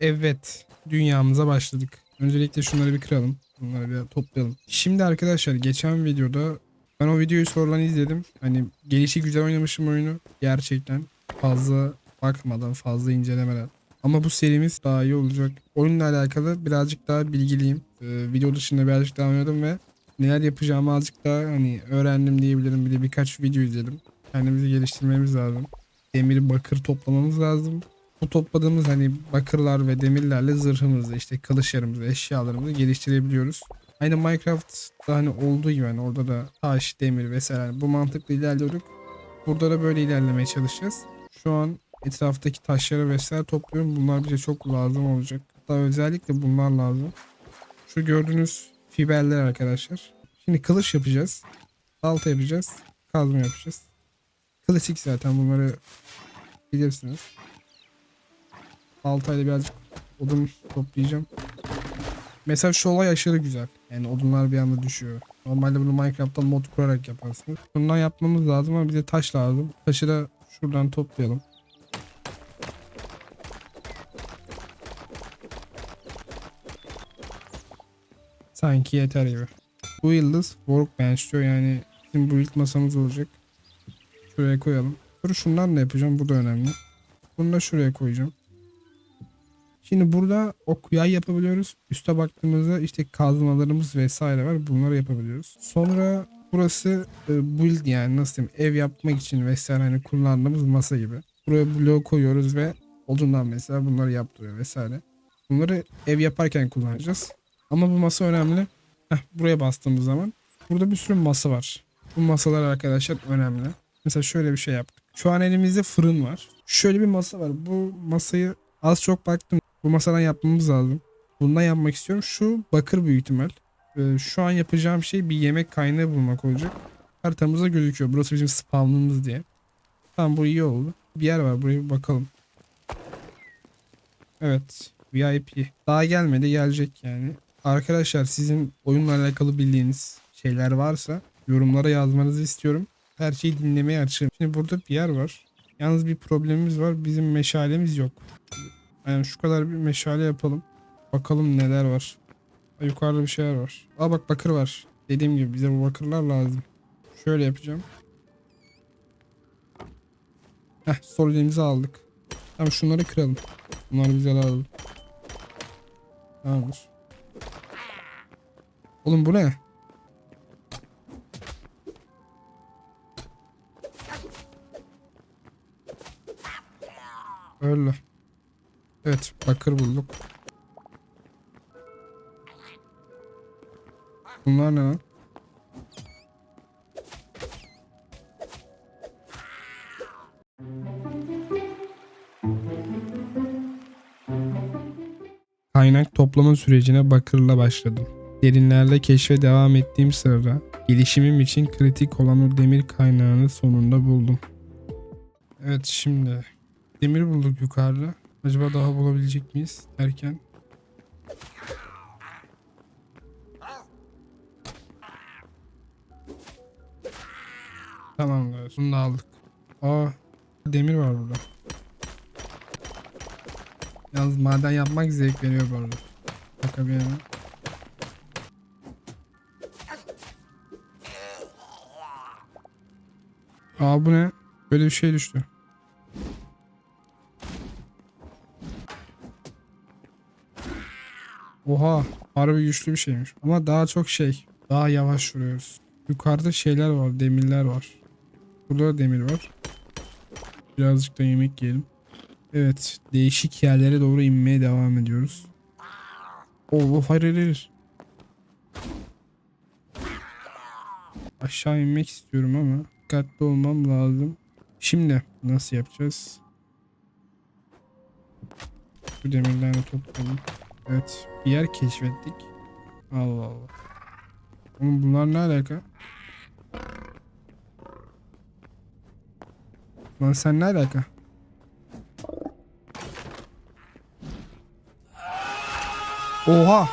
Evet, dünyamıza başladık. Öncelikle şunları bir kıralım. Bunları bir toplayalım. Şimdi arkadaşlar geçen videoda ben o videoyu sorulan izledim. Hani gelişi güzel oynamışım oyunu. Gerçekten fazla bakmadan, fazla incelemeden. Ama bu serimiz daha iyi olacak. Oyunla alakalı birazcık daha bilgiliyim. Ee, video dışında birazcık daha oynadım ve neler yapacağımı azıcık daha hani öğrendim diyebilirim. Bir de birkaç video izledim. Kendimizi geliştirmemiz lazım. Demir bakır toplamamız lazım. Bu topladığımız hani bakırlar ve demirlerle zırhımızı işte kılıçlarımızı eşyalarımızı geliştirebiliyoruz. Aynı Minecraft'ta hani olduğu gibi hani orada da taş, demir vesaire bu mantıkla ilerliyorduk. Burada da böyle ilerlemeye çalışacağız. Şu an etraftaki taşları vesaire topluyorum. Bunlar bize çok lazım olacak. Hatta özellikle bunlar lazım. Şu gördüğünüz fiberler arkadaşlar. Şimdi kılıç yapacağız. Balta yapacağız. Kazma yapacağız. Klasik zaten bunları bilirsiniz. Baltayla birazcık odun toplayacağım. Mesela şu olay aşırı güzel. Yani odunlar bir anda düşüyor. Normalde bunu Minecraft'ta mod kurarak yaparsınız. Bundan yapmamız lazım ama bize taş lazım. Taşı da şuradan toplayalım. Sanki yeter gibi. Bu yıldız workbench diyor yani bizim bu ilk masamız olacak. Şuraya koyalım. Sonra şundan da yapacağım bu da önemli. Bunu da şuraya koyacağım. Şimdi burada ok yay yapabiliyoruz. Üste baktığımızda işte kazmalarımız vesaire var. Bunları yapabiliyoruz. Sonra burası e, build yani nasıl diyeyim ev yapmak için vesaire hani kullandığımız masa gibi. Buraya blok koyuyoruz ve odundan mesela bunları yaptırıyor vesaire. Bunları ev yaparken kullanacağız. Ama bu masa önemli. Heh, buraya bastığımız zaman burada bir sürü masa var. Bu masalar arkadaşlar önemli. Mesela şöyle bir şey yaptık. Şu an elimizde fırın var. Şöyle bir masa var. Bu masayı az çok baktım. Bu masadan yapmamız lazım. Bundan yapmak istiyorum. Şu bakır büyük ihtimal. Ee, şu an yapacağım şey bir yemek kaynağı bulmak olacak. Haritamızda gözüküyor. Burası bizim spawnımız diye. Tamam bu iyi oldu. Bir yer var buraya bir bakalım. Evet. VIP. Daha gelmedi gelecek yani. Arkadaşlar sizin oyunla alakalı bildiğiniz şeyler varsa yorumlara yazmanızı istiyorum. Her şeyi dinlemeye açığım. Şimdi burada bir yer var. Yalnız bir problemimiz var. Bizim meşalemiz yok. Yani şu kadar bir meşale yapalım. Bakalım neler var. Yukarıda bir şeyler var. Aa bak bakır var. Dediğim gibi bize bu bakırlar lazım. Şöyle yapacağım. Heh sol elimizi aldık. Tamam şunları kıralım. Bunlar bize lazım. Tamamdır. Oğlum bu ne? Öyle. Evet bakır bulduk. Bunlar ne lan? Kaynak toplama sürecine bakırla başladım. Derinlerde keşfe devam ettiğim sırada gelişimim için kritik olan o demir kaynağını sonunda buldum. Evet şimdi demir bulduk yukarıda. Acaba daha bulabilecek miyiz derken. Tamamdır. Bunu da aldık. Aa demir var burada. Yalnız maden yapmak zevk veriyor bu arada. Şaka bir yana. Aa bu ne? Böyle bir şey düştü. Oha harbi güçlü bir şeymiş. Ama daha çok şey. Daha yavaş vuruyoruz. Yukarıda şeyler var. Demirler var. Burada da demir var. Birazcık da yemek yiyelim. Evet. Değişik yerlere doğru inmeye devam ediyoruz. Oo hayır hayır. Aşağı inmek istiyorum ama dikkatli olmam lazım. Şimdi nasıl yapacağız? Bu demirleri toplayalım. Evet. Bir yer keşfettik. Allah Allah. Oğlum bunlar ne alaka? Lan sen ne alaka? Oha!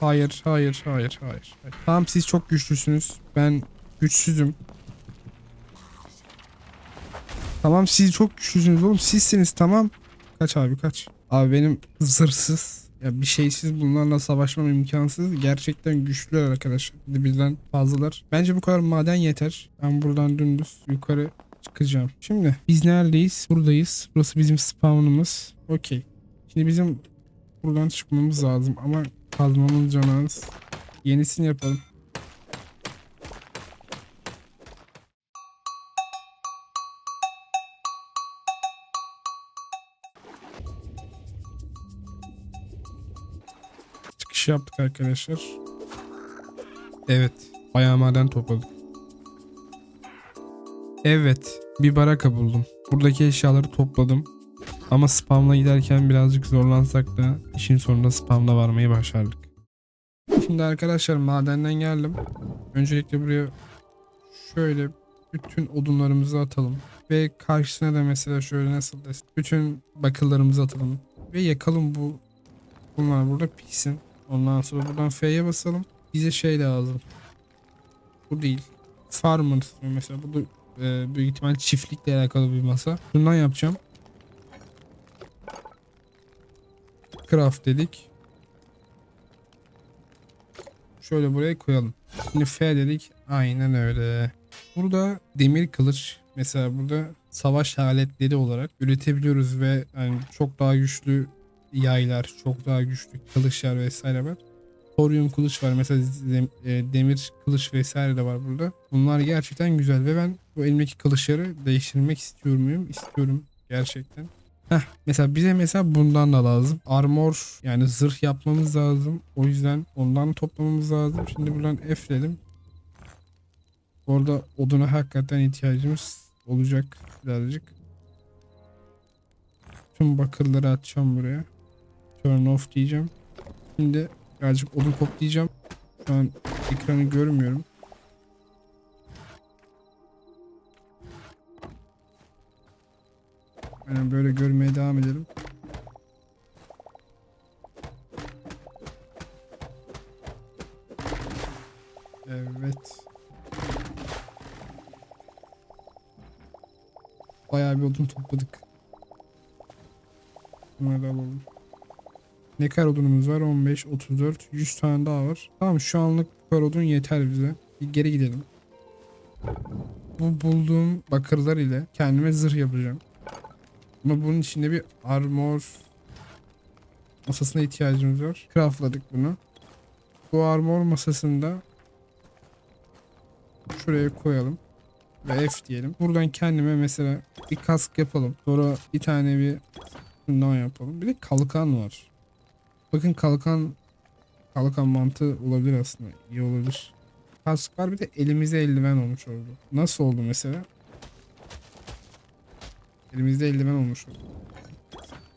Hayır, hayır, hayır, hayır. Tamam siz çok güçlüsünüz. Ben güçsüzüm. Tamam siz çok güçlüsünüz oğlum. Sizsiniz tamam. Kaç abi kaç. Abi benim zırhsız ya bir şeysiz bunlarla savaşmam imkansız. Gerçekten güçlüler arkadaşlar. Bizden fazlalar. Bence bu kadar maden yeter. Ben buradan dümdüz yukarı çıkacağım. Şimdi biz neredeyiz? Buradayız. Burası bizim spawnımız. Okey. Şimdi bizim buradan çıkmamız lazım ama kazmamız canı az. Yenisini yapalım. Çıkış yaptık arkadaşlar. Evet. Bayağı maden topladık. Evet. Bir baraka buldum. Buradaki eşyaları topladım. Ama spamla giderken birazcık zorlansak da işin sonunda spamla varmayı başardık. Şimdi arkadaşlar madenden geldim. Öncelikle buraya şöyle bütün odunlarımızı atalım. Ve karşısına da mesela şöyle nasıl desem bütün bakırlarımızı atalım. Ve yakalım bu. Bunlar burada pişsin. Ondan sonra buradan F'ye basalım. Bize şey lazım. Bu değil. Farmer mesela. Bu da e, büyük ihtimal çiftlikle alakalı bir masa. Bundan yapacağım. Craft dedik. Şöyle buraya koyalım. Şimdi F dedik. Aynen öyle. Burada demir kılıç mesela burada savaş aletleri olarak üretebiliyoruz ve yani çok daha güçlü yaylar, çok daha güçlü kılıçlar vesaire var. Thorium kılıç var mesela e, demir kılıç vesaire de var burada. Bunlar gerçekten güzel ve ben bu elimdeki kılıçları değiştirmek istiyor muyum? İstiyorum gerçekten. Heh, mesela bize mesela bundan da lazım. Armor yani zırh yapmamız lazım. O yüzden ondan toplamamız lazım. Şimdi buradan F dedim. Orada oduna hakikaten ihtiyacımız olacak birazcık. Tüm bakırları atacağım buraya. Turn off diyeceğim. Şimdi birazcık odun toplayacağım. Şu an ekranı görmüyorum. Aynen böyle görmeye devam edelim. Evet. Bayağı bir odun topladık. Bunları alalım. Ne kadar odunumuz var? 15, 34, 100 tane daha var. Tamam şu anlık bu kadar odun yeter bize. Bir geri gidelim. Bu bulduğum bakırlar ile kendime zırh yapacağım. Ama bunun içinde bir armor masasına ihtiyacımız var. Craftladık bunu. Bu armor masasında şuraya koyalım. Ve F diyelim. Buradan kendime mesela bir kask yapalım. Sonra bir tane bir şundan yapalım. Bir de kalkan var. Bakın kalkan kalkan mantığı olabilir aslında. İyi olabilir. Kask var bir de elimize eldiven olmuş oldu. Nasıl oldu mesela? Elimizde eldiven olmuş oldu.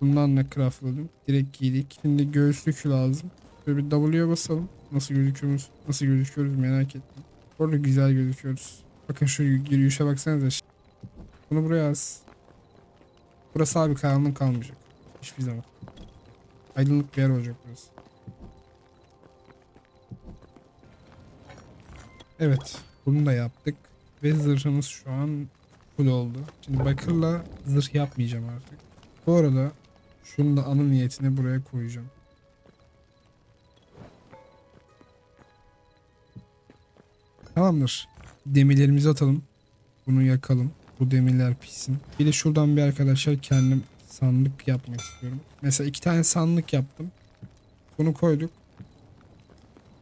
Bundan da craftladım. Direkt giydik. Şimdi göğüslük lazım. Böyle bir W'ye basalım. Nasıl gözüküyoruz? Nasıl gözüküyoruz merak ettim. Orada güzel gözüküyoruz. Bakın şu yürüyüşe baksanıza. Bunu buraya az. Burası abi karanlık kalmayacak. Hiçbir zaman. Aydınlık bir yer olacak burası. Evet. Bunu da yaptık. Ve zırhımız şu an full oldu. Şimdi bakırla zırh yapmayacağım artık. Bu arada şunu da anı niyetine buraya koyacağım. Tamamdır. Demirlerimizi atalım. Bunu yakalım. Bu demirler pişsin. Bir de şuradan bir arkadaşlar kendim sandık yapmak istiyorum. Mesela iki tane sandık yaptım. Bunu koyduk.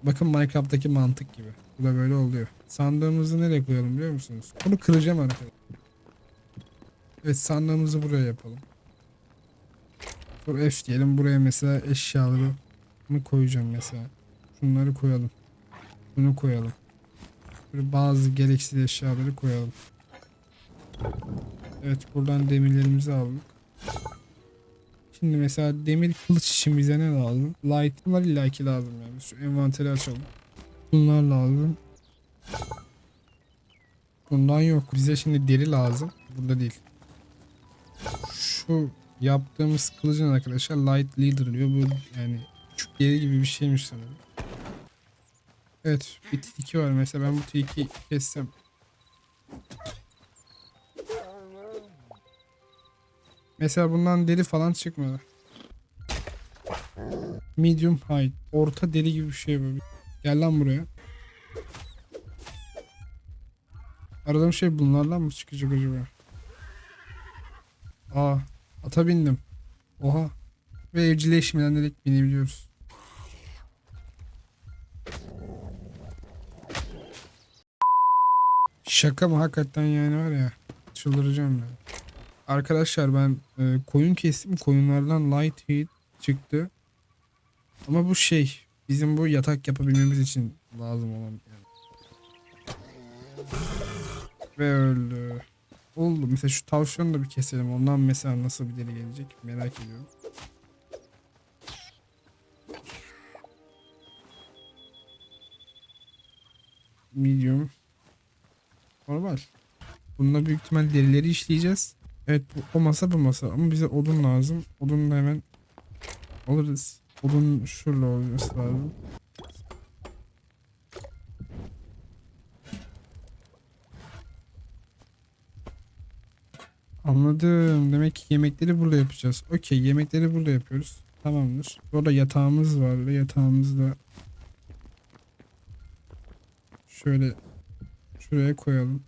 Bakın Minecraft'taki mantık gibi. Bu da böyle oluyor. Sandığımızı nereye koyalım biliyor musunuz? Bunu kıracağım arkadaşlar. Evet sandığımızı buraya yapalım. Sonra F diyelim. Buraya mesela eşyaları bunu koyacağım mesela. Şunları koyalım. Bunu koyalım. Böyle bazı gereksiz eşyaları koyalım. Evet buradan demirlerimizi aldık. Şimdi mesela demir kılıç için bize ne lazım? Light bunlar illaki lazım yani. Şu envanteri açalım. Bunlar lazım. Bundan yok. Bize şimdi deri lazım. Burada değil. Şu yaptığımız kılıcın arkadaşlar light leader diyor. Bu yani küçük deri gibi bir şeymiş sanırım. Evet bir tilki var mesela ben bu tilki kessem. Mesela bundan deri falan çıkmadı. Medium height. Orta deri gibi bir şey böyle. Gel lan buraya. Aradığım şey bunlardan mı çıkacak acaba? Aa, ata bindim. Oha. Ve evcilleşmeden direkt binebiliyoruz. Şaka mı hakikaten yani var ya. Çıldıracağım ya. Arkadaşlar ben e, koyun kestim. Koyunlardan light heat çıktı. Ama bu şey bizim bu yatak yapabilmemiz için lazım olan yani. Ve öldü. Oldu. Mesela şu tavşanı da bir keselim. Ondan mesela nasıl bir deri gelecek merak ediyorum. Medium. Normal. Bununla büyük ihtimal derileri işleyeceğiz. Evet bu, o masa bu masa ama bize odun lazım. Odun da hemen alırız. Odun şurada olması lazım. Anladım. Demek ki yemekleri burada yapacağız. Okey yemekleri burada yapıyoruz. Tamamdır. Burada yatağımız var ve yatağımızda şöyle şuraya koyalım.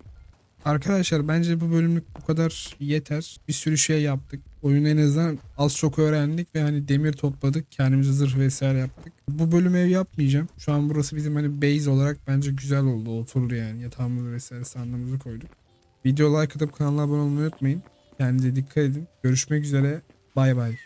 Arkadaşlar bence bu bölümlük bu kadar yeter. Bir sürü şey yaptık. Oyunu en azından az çok öğrendik ve hani demir topladık. Kendimize zırh vesaire yaptık. Bu bölüm ev yapmayacağım. Şu an burası bizim hani base olarak bence güzel oldu. Oturdu yani. Yatağımızı vesaire sandığımızı koyduk. Video like atıp kanala abone olmayı unutmayın. Kendinize dikkat edin. Görüşmek üzere. Bay bay.